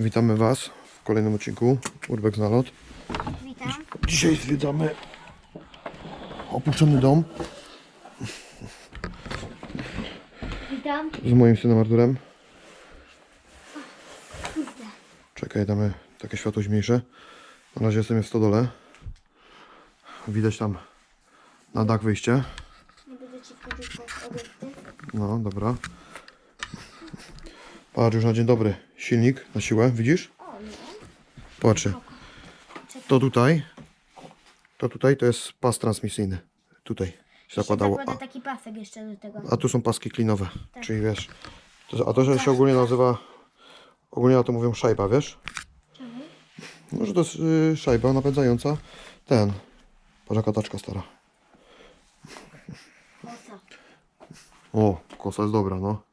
Witamy Was w kolejnym odcinku Urbex na lot. Witam. Dzisiaj zwiedzamy opuszczony dom Witam. z moim synem Arturem. Czekaj, damy takie światło mniejsze. Na razie jestem w stodole. Widać tam na dach wyjście. No, dobra. Patrz już na dzień dobry. Silnik na siłę, widzisz? Patrzcie. To tutaj. To tutaj to jest pas transmisyjny. Tutaj się zakładało. Zakłada A, taki pasek jeszcze do tego. a tu są paski klinowe. Czyli wiesz. To, a to że się ogólnie nazywa. Ogólnie na to mówią szajba, wiesz? Czemu? No, że to jest y, szajba napędzająca ten. Patrz jaka taczka stara. Kosa. O, kosa jest dobra, no.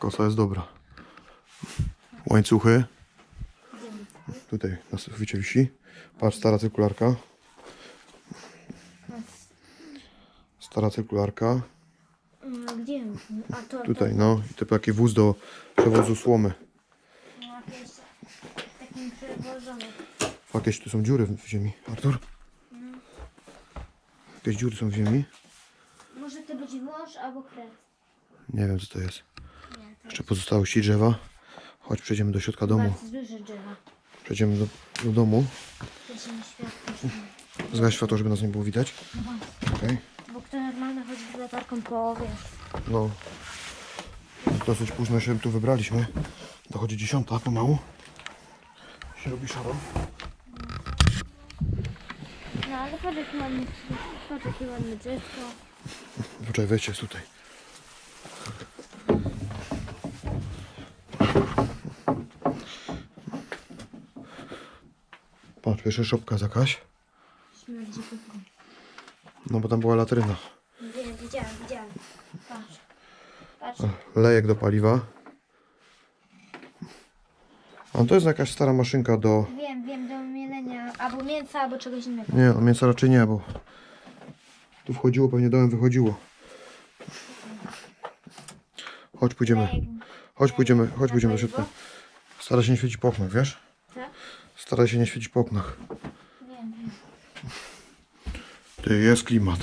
Kosa jest dobra. Łańcuchy. Tutaj na suficie wisi. Patrz, stara cyrkularka. Stara cyrkularka. No, gdzie? A to, Tutaj, no. I to taki wóz do przewozu słomy. jakieś tu są dziury w ziemi. Artur? Jakieś dziury są w ziemi. Może to być wąż albo kres. Nie wiem co to jest. Jeszcze pozostałości drzewa. Chodź, przejdziemy do środka domu. bardzo duże drzewa. Przejdziemy do, do domu. Światło. Zgaś światło, żeby nas nie było widać. Okej. Bo kto normalnie chodzi z latarką po wiesz. No. Dosyć późno się tu wybraliśmy. Dochodzi dziesiąta pomału. Się robi szaro. No ale patrz jaki ładny, patrz jakie ładne drzewko. Poczekaj, wejdźcie tutaj. Patrz, pierwsza szopka jest jakaś. Śmierdzi. No bo tam była latryna. Wiem, widziałem, widziałem. Patrz. Patrz. Lejek do paliwa. A to jest jakaś stara maszynka do... Wiem, wiem, do mielenia albo mięsa, albo czegoś innego. Nie, no mięsa raczej nie, bo... Tu wchodziło, pewnie dołem wychodziło. Chodź, pójdziemy. Chodź, pójdziemy, chodź, pójdziemy do środka. Stara się nie świecić po oknach, wiesz? Tak? Stara się nie świecić po oknach. Wiem, wiem. Ty, jest klimat.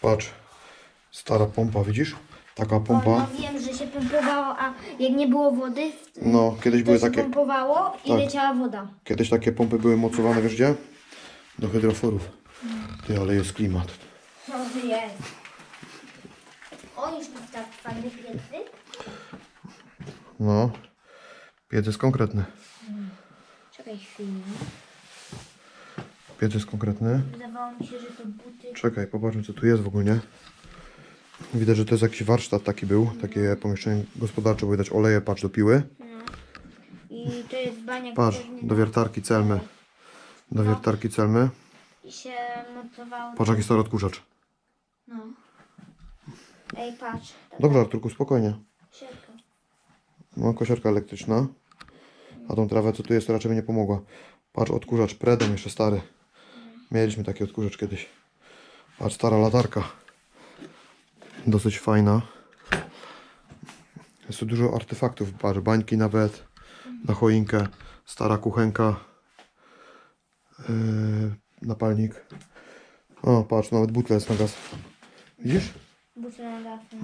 Patrz. Stara pompa, widzisz? Taka O, pompa. no wiem, że się pompowało, a jak nie było wody, No, kiedyś to były się takie... pompowało i Tak. leciała woda. Kiedyś takie pompy były mocowane, wiesz gdzie? Do hydroforów. Ty, ale jest klimat. O, jest. O, już tak fajny piękny. No. Piec jest konkretny. Czekaj chwilę. Piec jest konkretny. Wydawało mi się, że to buty. Czekaj, popatrzmy co tu jest w ogóle. Widać, że to jest jakiś warsztat taki był. Takie pomieszczenie gospodarcze, bo widać oleje, patrz, do piły. No. I to jest baniak Patrz, do wiertarki celmy. Do wiertarki celmy. I się montowało. Patrz, jaki stary odkurzacz. No. Ej, patrz. Dobra, Arturku, spokojnie. Siedka. No, kosiarka elektryczna. A tą trawę, co tu jest, to raczej by nie pomogła. Patrz, odkurzacz predem jeszcze stary. Mieliśmy taki odkurzacz kiedyś. Patrz, stara latarka. Dosyć fajna. Jest tu dużo artefaktów. Patrz, bańki nawet. Na choinkę. Stara kuchenka. Yy, napalnik. O, patrz, nawet butle jest na gaz. Widzisz? Buty na gafę.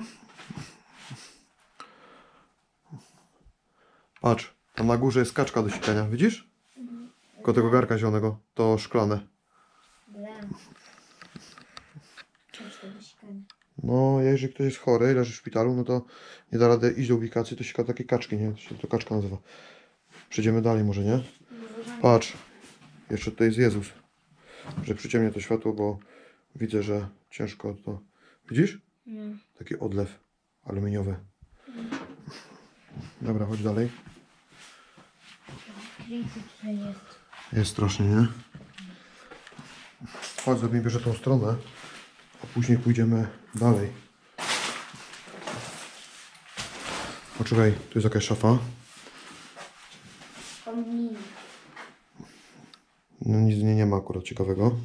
Patrz, tam na górze jest kaczka do sikania, widzisz? Koło tego garka zielonego, to szklane. Blem. Do wysikania. No, jeżeli ktoś jest chory, leży w szpitalu, no to nie da rady iść do ubikacji, to sika takie kaczki, nie? To się to kaczka nazywa. Przejdziemy dalej może, nie? Patrz, jeszcze tutaj jest Jezus. Że przyciemnię to światło, bo widzę, że ciężko to... Widzisz? Nie. Taki odlew aluminiowy. Dobra, chodź dalej. Tutaj jest. Jest strasznie, nie? Chodź, zrobimy pierwsze tą stronę, a później pójdziemy dalej. Poczekaj, tu jest jakaś szafa. No nic w niej nie ma akurat ciekawego.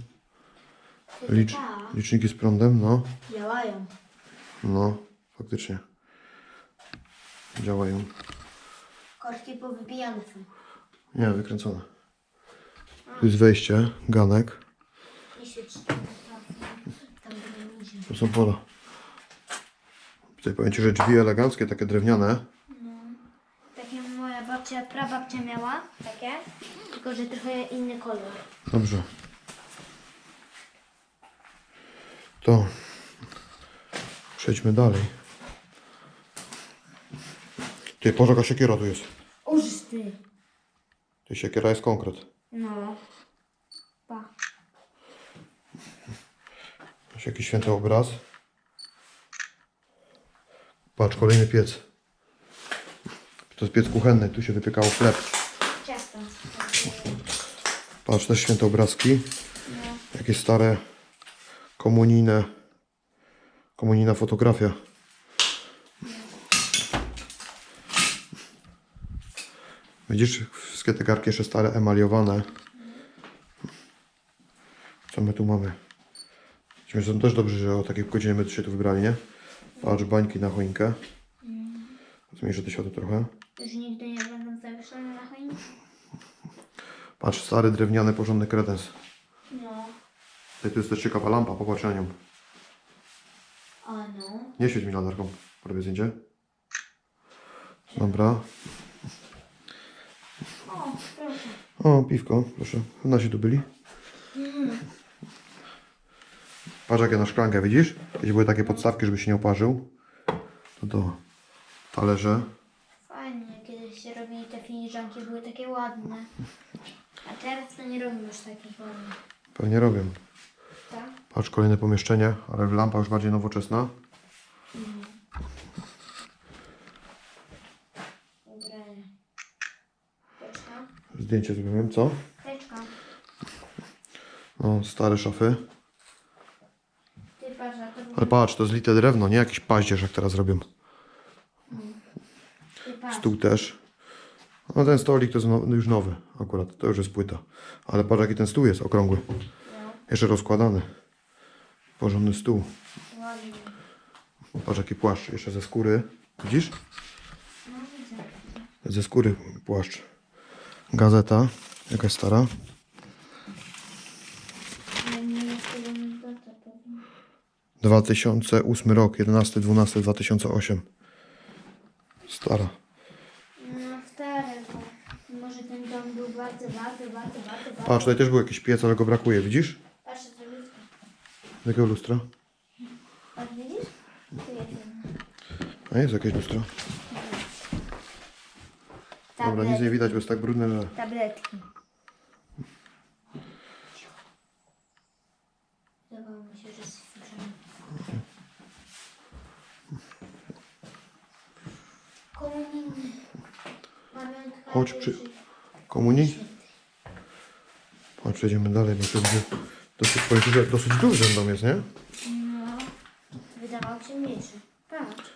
Licz, liczniki z prądem, no. Działają. No, faktycznie. Działają. Korki powybijane są. Nie, wykręcone. Tu jest wejście, ganek. Tu są pola. Tutaj powiem Ci, że drzwi eleganckie, takie drewniane. Takie moja babcia, prababcia miała. Takie. Tylko, że trochę inny kolor. Dobrze. To przejdźmy dalej. Ty, Boże, jaka siekiera tu jest. Ty. Ty, siekiera jest konkret. No. Pa. Jest jakiś święty obraz. Patrz, kolejny piec. To jest piec kuchenny, tu się wypiekało chleb. Ciasto. Patrz, też święte obrazki. No. Jakieś stare komunijne, komunijna fotografia. Widzisz, wszystkie te garki jeszcze stare, emaliowane. Co my tu mamy? To też dobrze, że o takiej godzinie my się tu wybrali, nie? Patrz, bańki na choinkę. Zmniejszę to światło trochę. Już nigdy nie będą zawieszone na choince? Patrz, stary, drewniany, porządny kredens. No. Tutaj tu jest też ciekawa lampa, popatrz na nią. O no. Nie świeć mi latarką. Robię zdjęcie. Dobra. O, piwko, proszę. Nasi tu byli. Patrz jakie na szklankę, widzisz? Kiedyś były takie podstawki, żeby się nie oparzył. To to talerze. Fajnie, kiedyś się robili te filiżanki, były takie ładne. A teraz to nie robią już takich ładnych. Pewnie robią. Tak? Patrz, kolejne pomieszczenie, ale lampa już bardziej nowoczesna. Ubranie. Teczka. Zdjęcie zrobiłem, co? Teczka. No, stare szafy. Ty patrz, a to Ale patrz, to zlite drewno, nie jakiś paździerz jak teraz robią. Ty patrz. Stół też. No ten stolik to jest no, już nowy akurat, to już jest płyta. Ale patrz jaki ten stół jest okrągły. No, Jeszcze rozkładany. Porządny stół. ładnie. Patrz jaki płaszcz, jeszcze ze skóry. Widzisz? No widzę. Ze skóry płaszcz. Gazeta, jakaś stara. Ale nie jest tego data pewnie. 2008 rok, 11-12-2008. Stara. No stare, bo może ten dom był bardzo, bardzo, bardzo, bardzo, bardzo... Patrz, tutaj też był jakiś piec, ale go brakuje, widzisz? Patrz, to lustro. Jakiego lustra? Patrz, widzisz? Tu jest jedno. A jest jakieś lustro. Dobra, nic nie widać, bo jest tak brudne, że... Tabletki. Wydawało mi się, że słyszałem. Komunijny. Pamiątka Chodź przy- Jerzy- Komunii? Chodź, przejdziemy dalej, bo to będzie dosyć, powiem ci, że dosyć duży dom jest, nie? No, wydawał się mniejszy. Patrz.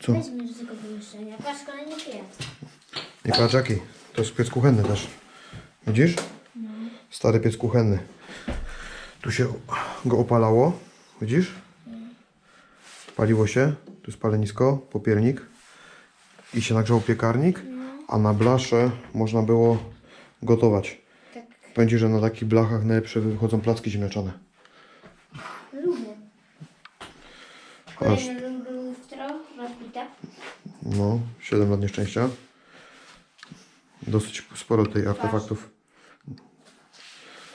Co? Weźmy do tego pomieszczenia. Patrz, kolejny piec. I patrz jaki. To jest piec kuchenny też. Widzisz? Stary piec kuchenny. Tu się go opalało. Widzisz? Paliło się. Tu jest palenisko, popielnik. I się nagrzał piekarnik. A na blasze można było gotować. Tak, że na takich blachach najlepsze wychodzą placki ziemniaczane. lubię. Kolejny lub lustro rozbite. No, 7 lat nieszczęścia. Dosyć sporo tej artefaktów.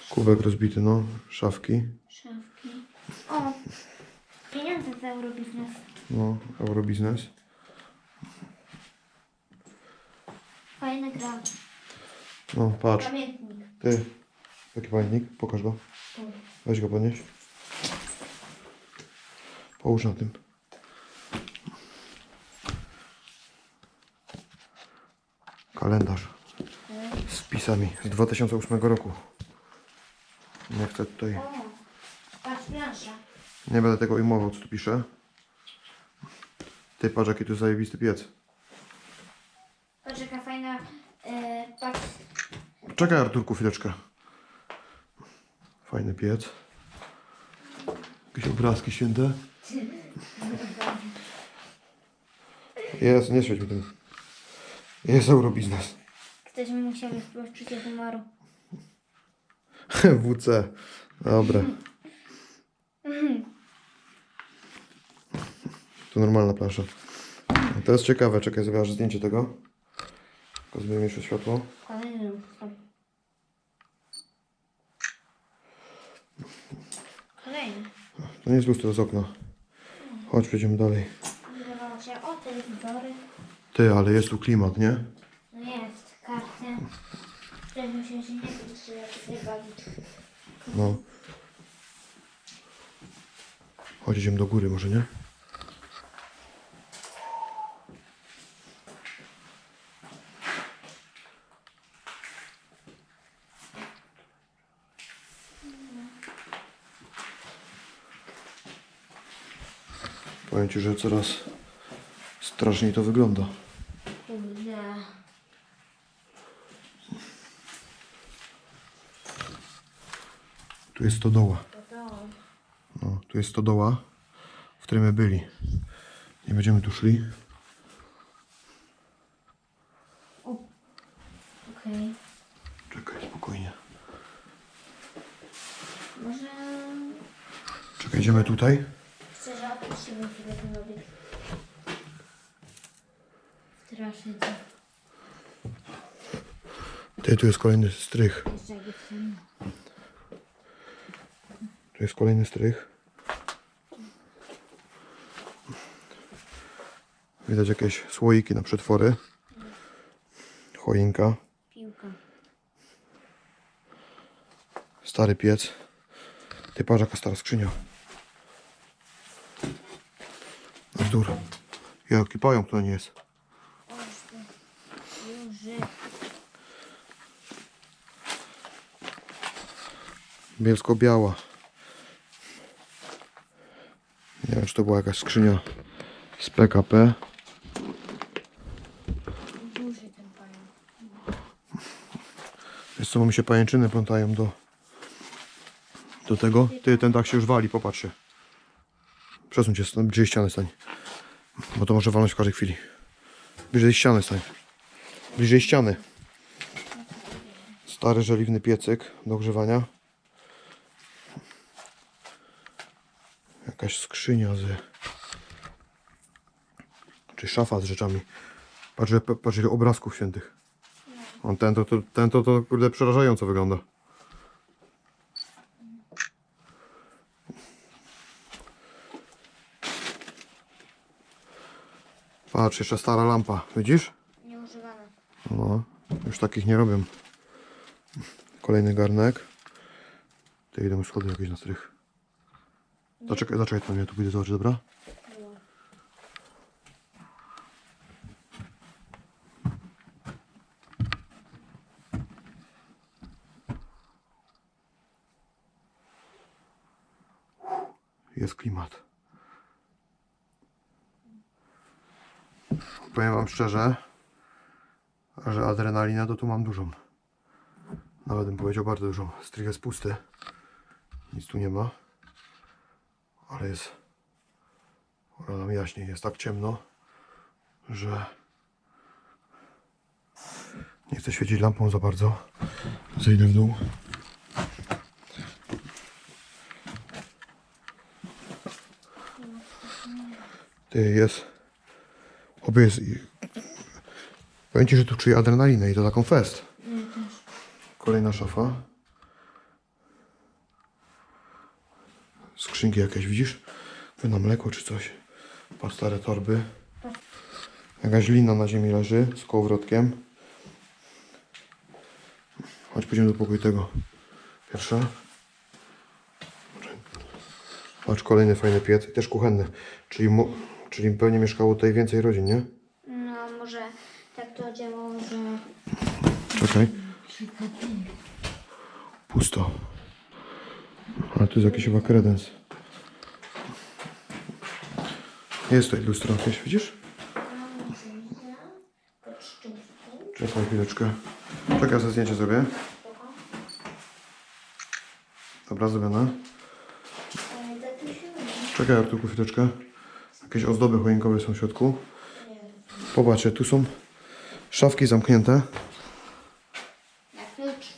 Kubek rozbity, no. Szafki. Szafki. O, pieniądze z Eurobiznes. No, Eurobiznes. Fajna gra. No, patrz. Pamiętnik. Ty, jaki pamiętnik? Pokaż go. Weź go podnieś. Połóż na tym. Kalendarz z pisami z 2008 roku. Nie chcę tutaj, nie będę tego ujmował, co tu pisze. Ty patrz, jaki tu zajebisty piec. Patrz, jaka fajna... E, Czekaj Arturku chwileczkę. Fajny piec. Jakieś obrazki święte. Jest, nie świeć mi tym. Jest eurobiznes. Ktoś mi musiał spłaszczyć od numeru. WC. Dobra. To normalna plansza. To jest ciekawe, czekaj, zobaczę zdjęcie tego. Tylko zrobimy jeszcze światło. Kolejny. To nie jest lustro z okna. Chodź, przejdziemy dalej. Wydawało się o telewizory. Ty, ale jest tu klimat, nie? No jest, karty. Też myślę, że nie wiem, czy ja tutaj bawić. No. Chodź, idziemy do góry może, nie? Powiem Ci, że coraz straszniej to wygląda. Kurde. Tu jest stodoła. To to. No, tu jest stodoła, w której my byli. Nie będziemy tu szli. Okej. Czekaj, spokojnie. Może... Czekaj, idziemy tutaj. Chcę, że opuścimy chwilę ten obiekt. Strasznie to. Ty, tu jest kolejny strych. Jest ciemno. Tu jest kolejny strych. Widać jakieś słoiki na przetwory. Choinka. Piłka. Stary piec. Ty patrz jaka stara skrzynia. Wzór. Jaki pająk to nie jest. Bielsko-biała. Nie wiem, czy to była jakaś skrzynia z PKP. Duży. Wiesz co, mi się pajęczyny plątają do, do tego. Ty, ten dach się już wali, popatrz się. Przesuń się, bliżej ściany stań. Bo to może walnąć w każdej chwili. Bliżej ściany stań. Bliżej ściany. Stary żeliwny piecyk do ogrzewania. Jakaś skrzynia z... Czy szafa z rzeczami. Patrz, patrz ile obrazków świętych. On ten to, to, ten to, to kurde przerażająco wygląda. Patrz, jeszcze stara lampa, widzisz? Nieużywana. No, już takich nie robią. Kolejny garnek. Ty idą schody jakieś na strych. Zaczekaj, zaczekaj tam, ja tu pójdę zobaczyć, dobra? Jest klimat. Powiem wam szczerze, że adrenalinę to tu mam dużą. Nawet bym powiedział bardzo dużą. Strych jest pusty. Nic tu nie ma. Ale jest. Rano jaśniej. Jest tak ciemno, że nie chcę świecić lampą za bardzo. Zejdę w dół. Jest. Obie jest. Powiem ci, że tu czuję adrenalinę i to taką fest. Kolejna szafa. Skrzynki jakieś, widzisz? Wy na mleko czy coś. Patrz, stare torby. Jakaś lina na ziemi leży z kołowrotkiem. Chodź, pójdziemy do pokoju tego. Pierwsza. Patrz, kolejny fajny piec. I też kuchenny. Czyli, mo- czyli pewnie mieszkało tutaj więcej rodzin, nie? No, może tak to działało, że... Czekaj. Pusto. Ale tu jest jakiś chyba kredens. Jest tutaj lustro jakieś, widzisz? Czekaj chwileczkę. Czekaj, ja sobie zdjęcie zrobię. Dobra, zrobione. Czekaj Arturku chwileczkę. Jakieś ozdoby choinkowe są w środku. Popatrzcie, tu są Szafki zamknięte. Na klucz.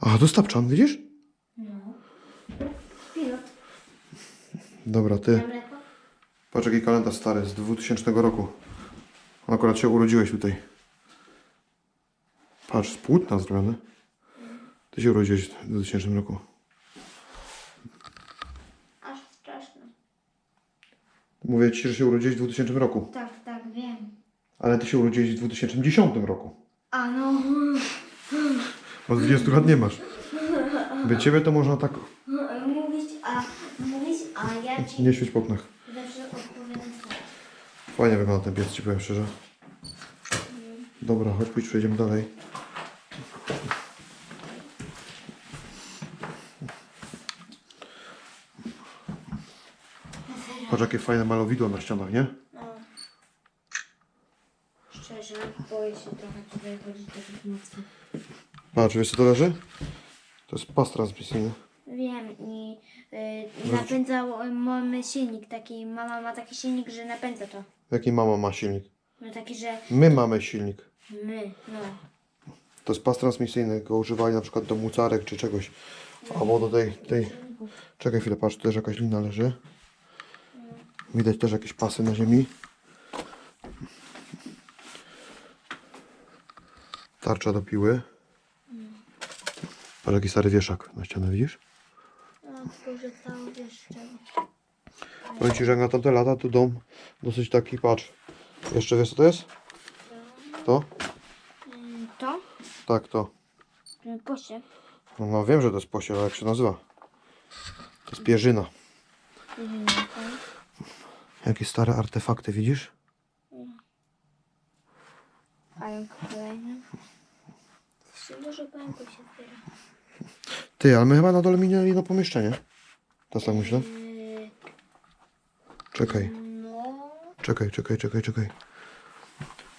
A, to Stapczan, widzisz? No. Pilot. Dobra, ty. Patrz jaki kalendarz stary, z 2000 roku. Akurat się urodziłeś tutaj. Patrz, z płótna zrobiony. Ty się urodziłeś w 2000 roku. Aż straszne. Mówię ci, że się urodziłeś w 2000 roku. Tak, tak, wiem. Ale ty się urodziłeś w 2010 roku. A no. Bo 20 lat nie masz. By ciebie to można tak Mówić, a mówić, a ja ci nie świeć po oknach. zawsze odpowiadam tak. Fajnie wygląda ten pies, ci powiem szczerze. Dobra, chodź pójdź, przejdziemy dalej. Patrz jakie fajne malowidła na ścianach, nie? No. Szczerze, boję się trochę tutaj chodzić tak mocno. Patrz, wiesz co to leży? To jest pas transmisyjny. Wiem i y, napędzał y, mamy silnik taki, mama ma taki silnik, że napędza to. Jaki mama ma silnik? No taki, że My mamy silnik. my, no. To jest pas transmisyjny, go używali na przykład do mucarek czy czegoś. Albo do tej, tej... Czekaj chwilę, patrz, tu też jakaś lina leży. Widać też jakieś pasy na ziemi. Tarcza do piły. Patrz jaki stary wieszak na ścianę, widzisz? No, tylko, że cały wiesz czego. Powiem Ci, że jak na tamte lata, to dom dosyć taki, patrz. Jeszcze wiesz co to jest? To? Mm, To? Tak, to. Poście. No, no wiem, że to jest posiel, ale jak się nazywa? To jest pierzyna. Jakie stare artefakty, widzisz? Pająk kolejny. Dużo pająków się zbiera. Ty, ale my chyba na dole minęli jedno pomieszczenie. Teraz tak myślę. Czekaj, czekaj, czekaj, czekaj, czekaj.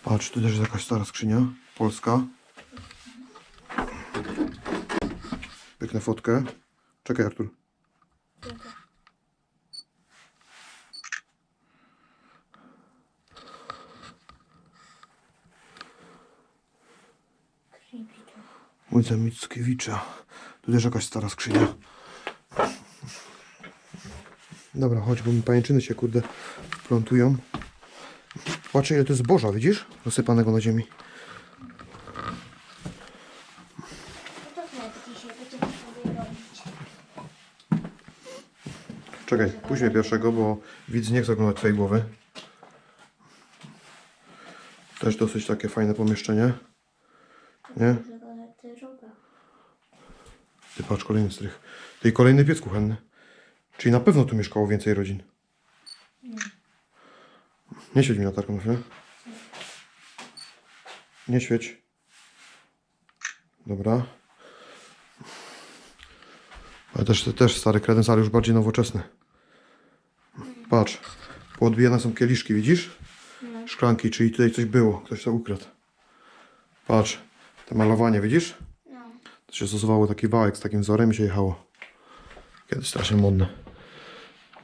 Patrz, tu też jest jakaś stara skrzynia. Polska. Pięknę fotkę. Czekaj, Artur. Ojca Mickiewicza. Tu też jakaś stara skrzynia. Dobra, chodź, bo mi pajęczyny się, kurde, plątują. Patrz, ile to jest zboża, widzisz? Rozsypanego na ziemi. Czekaj, mnie pierwszego, bo widz nie chce oglądać twojej głowy. Też dosyć takie fajne pomieszczenie. Nie? Ty patrz, kolejny strych. Ty kolejny piec kuchenny. Czyli na pewno tu mieszkało więcej rodzin. Nie świeć mi latarką na chwilę. Nie świeć. Dobra. Ale też, też stary kredens, ale już bardziej nowoczesny. Patrz. Poodbijane są kieliszki, widzisz? Szklanki, czyli tutaj coś było. Ktoś to ukradł. Patrz. To malowanie, widzisz? No. To się stosowało taki wałek z takim wzorem i się jechało. Kiedyś strasznie modne.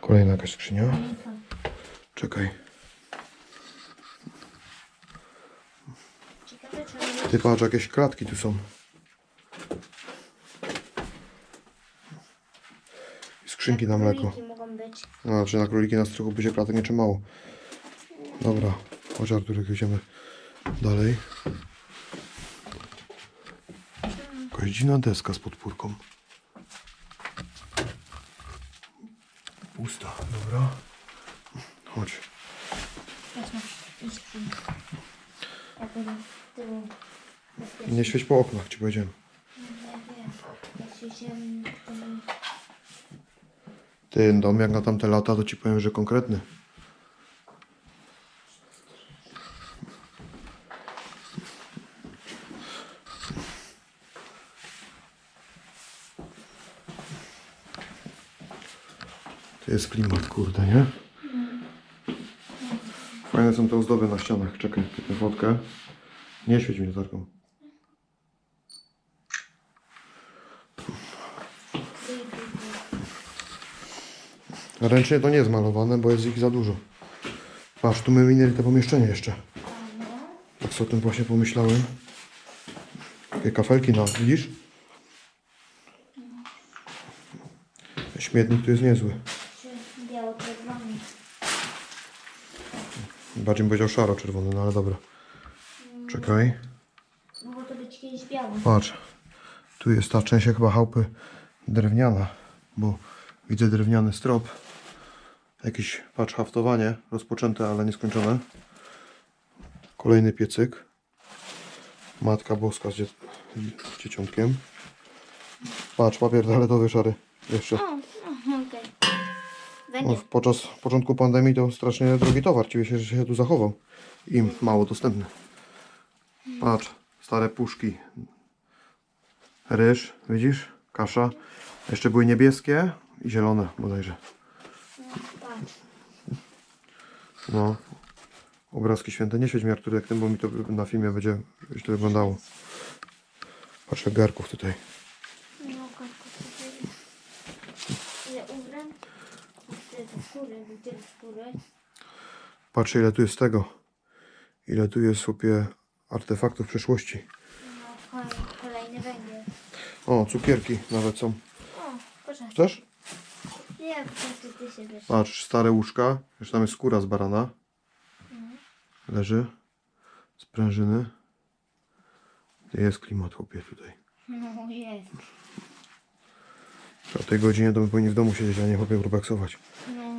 Kolejna jakaś skrzynia. Czekaj. Ty patrz, jakieś klatki tu są. I skrzynki na mleko. No, znaczy na króliki na strychu by się klatek nie trzymało. Dobra, chodź Arturek, idziemy dalej. Dziwna deska z podpórką. Pusta, dobra. Chodź. Nie świeć po oknach, ci powiedziałem. Ten dom jak na tamte lata, to ci powiem, że konkretny. Jest klimat, kurde, nie? Fajne są te ozdoby na ścianach. Czekaj, tę fotkę. Nie świeć mi latarką. Ręcznie to nie jest malowane, bo jest ich za dużo. Patrz, tu my minęli to pomieszczenie jeszcze. Tak co o tym właśnie pomyślałem. Takie kafelki na, widzisz? Śmietnik tu jest niezły. Czy biało-czerwony? Bardziej bym powiedział szaro-czerwony, no ale dobra. Czekaj. Mogło to być kiedyś białe. Patrz. Tu jest ta część chyba chałupy drewniana, bo widzę drewniany strop. Jakieś, patrz, haftowanie rozpoczęte, ale nieskończone. Kolejny piecyk. Matka Boska z, dzie dzieciątkiem. Patrz, papier toaletowy szary. Jeszcze. O. No, w- podczas początku pandemii to strasznie drogi towar. Dziwię się, że się tu zachował. I mało dostępny. Patrz, stare puszki. Ryż, widzisz? Kasza. Jeszcze były niebieskie i zielone bodajże. No. Obrazki święte. Nie świeć mi Artur jak tym, bo mi to na filmie będzie źle wyglądało. Patrz jak garków tutaj. No, kartko tutaj. Ile ubrań? Tyle te skóry, tyle skóry. Patrz ile tu jest tego. Ile tu jest sobie artefaktów przeszłości. No, kolej- kolejny węgiel. O, cukierki nawet są. O, proszę. Chcesz? Nie, po ty się wiesz. Patrz, stare łóżka. Jeszcze tam jest skóra z barana. Leży. Sprężyny. Jest klimat chłopie tutaj. No, jest. O tej godzinie to my powinni w domu siedzieć, a nie chłopie grubaksować. No,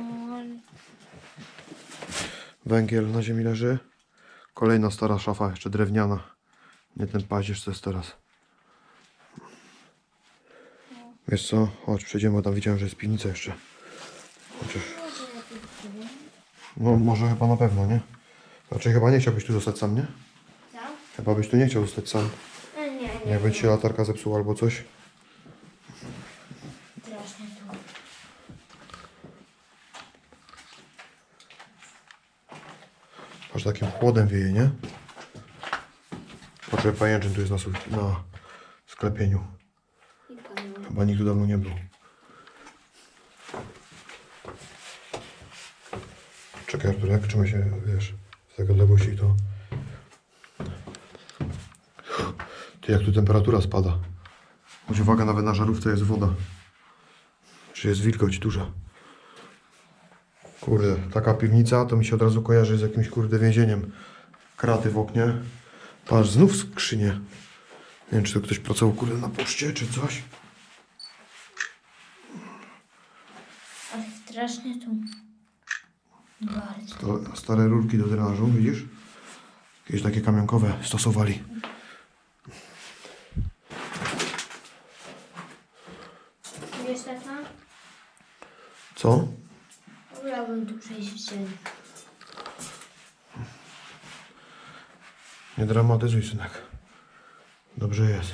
Węgiel na ziemi leży. Kolejna stara szafa, jeszcze drewniana. Nie ten paździerz, co jest teraz. Wiesz co? Chodź, przejdziemy, bo tam widziałem, że jest piwnica jeszcze. Chociaż... No może chyba na pewno, nie? Raczej chyba nie chciałbyś tu zostać sam, nie? Chyba byś tu nie chciał zostać sam. No, nie, nie. Jakby ci latarka zepsuła albo coś. Strasznie tu. Aż takim chłodem wieje, nie? Poczekaj, pajęczyn tu jest na, na sklepieniu. Chyba nikt tu dawno nie był. Czekaj, Artur, jak trzymaj się, wiesz, z takiej odległości to... Ty, jak tu temperatura spada. Chodź uwaga, nawet na żarówce jest woda. Czy jest wilgoć duża. Kurde, taka piwnica to mi się od razu kojarzy z jakimś kurde więzieniem. Kraty w oknie. Patrz, znów skrzynie. Nie wiem, czy to ktoś pracował kurde na poczcie, czy coś. Ale strasznie tu. Bardzo. To stare rurki do drenażu, widzisz? Jakieś takie kamionkowe stosowali. Wiesz? Co? Wolałbym tu przejść w cień. Nie dramatyzuj, synek. Dobrze jest.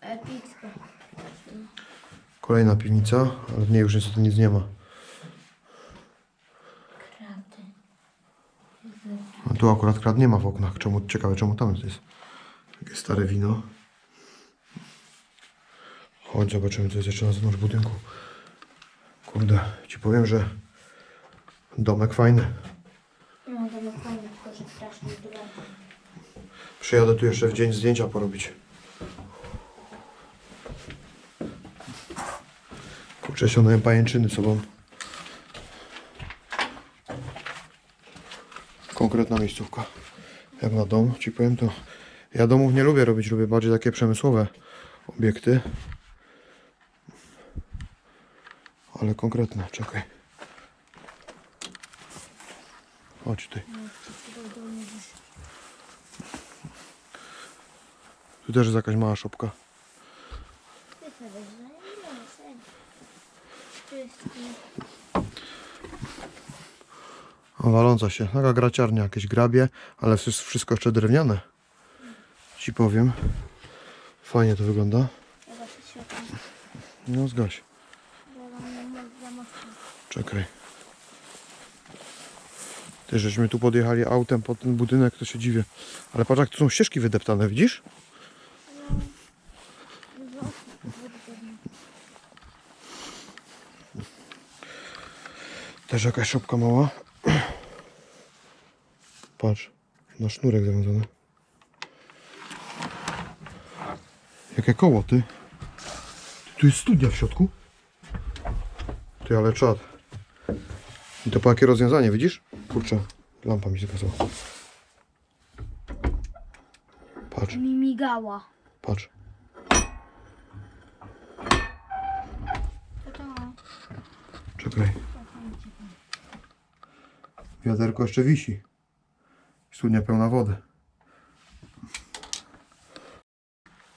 Epicko. Kolejna piwnica, ale w niej już niestety nic nie ma. Kraty. A tu akurat krat nie ma w oknach. Czemu, ciekawe, czemu tam jest. Takie stare wino. Chodź, zobaczymy, co jest jeszcze na zewnątrz budynku. Kurde, ci powiem, że domek fajny. No było fajne, tylko że strasznie drogo. Przyjadę tu jeszcze w dzień zdjęcia porobić. Kurczę, ściągnąłem pajęczyny sobą. Konkretna miejscówka. Jak na dom, ci powiem to. Ja domów nie lubię robić, lubię bardziej takie przemysłowe obiekty. Ale konkretne, czekaj. Chodź tutaj. Tu też jest jakaś mała szopka. Ty O, waląca się. Taka graciarnia, jakieś grabie, ale wszy- wszystko jeszcze drewniane. Ci powiem. Fajnie to wygląda. No zgaś. Bo mam nie za mocno. Czekaj. Ty, żeśmy tu podjechali autem pod ten budynek, to się dziwię. Ale patrz jak tu są ścieżki wydeptane, widzisz? Też jakaś szopka mała. Patrz. Na sznurek zawiązane. Jakie koło, ty? Tu jest studnia w środku? Ty, ale czad. I to po jakie rozwiązanie, widzisz? Kurczę, lampa mi zgasła. Patrz, Mi migała. patrz. Czekaj. Wiaderko jeszcze wisi. Studnia pełna wody.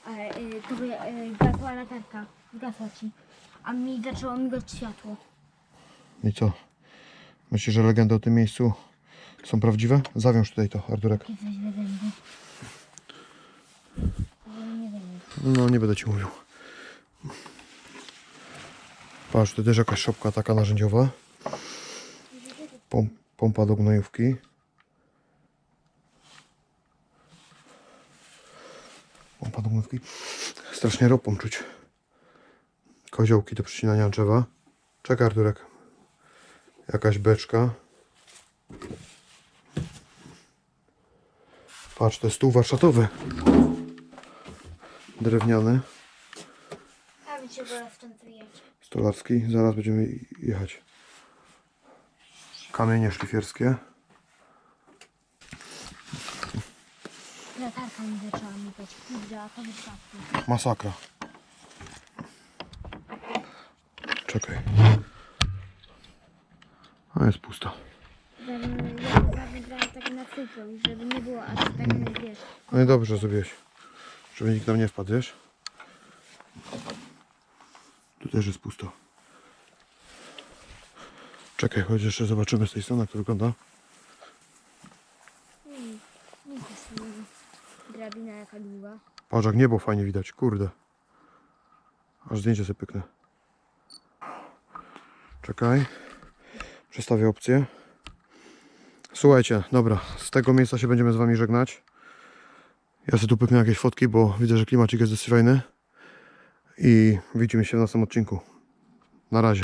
Ale y, to by y, zgasła latarka. Zgasła ci. A mi zaczęło migać światło. I co? Myślisz, że legendy o tym miejscu są prawdziwe? Zawiąż tutaj to, Arturek. No, nie będę ci mówił. Patrz, to też jakaś szopka taka narzędziowa. Pom pompa do gnojówki. Pompa do gnojówki. Strasznie ropą czuć. Koziołki do przycinania drzewa. Czekaj, Arturek. Jakaś beczka. Patrz, to jest stół warsztatowy. Drewniany. Stolarski. Zaraz będziemy jechać. Kamienie szlifierskie. Latarka mi zaczęła migać. To. Masakra. Czekaj. A jest tak na cyfrę, żeby nie było aż tak, wiesz. No i dobrze zrobiłeś. Żeby nikt nam nie wpadł, wiesz? Tu też jest pusto. Czekaj, chodź jeszcze zobaczymy z tej strony, jak to wygląda. Nie jest drabina jaka długa. Patrz, jak niebo fajnie widać, kurde. Aż zdjęcie sobie pyknę. Czekaj. Przestawię opcję. Słuchajcie, dobra, z tego miejsca się będziemy z wami żegnać. Ja sobie tu pyknę jakieś fotki, bo widzę, że klimacik jest dosyć fajny. I widzimy się w następnym odcinku. Na razie.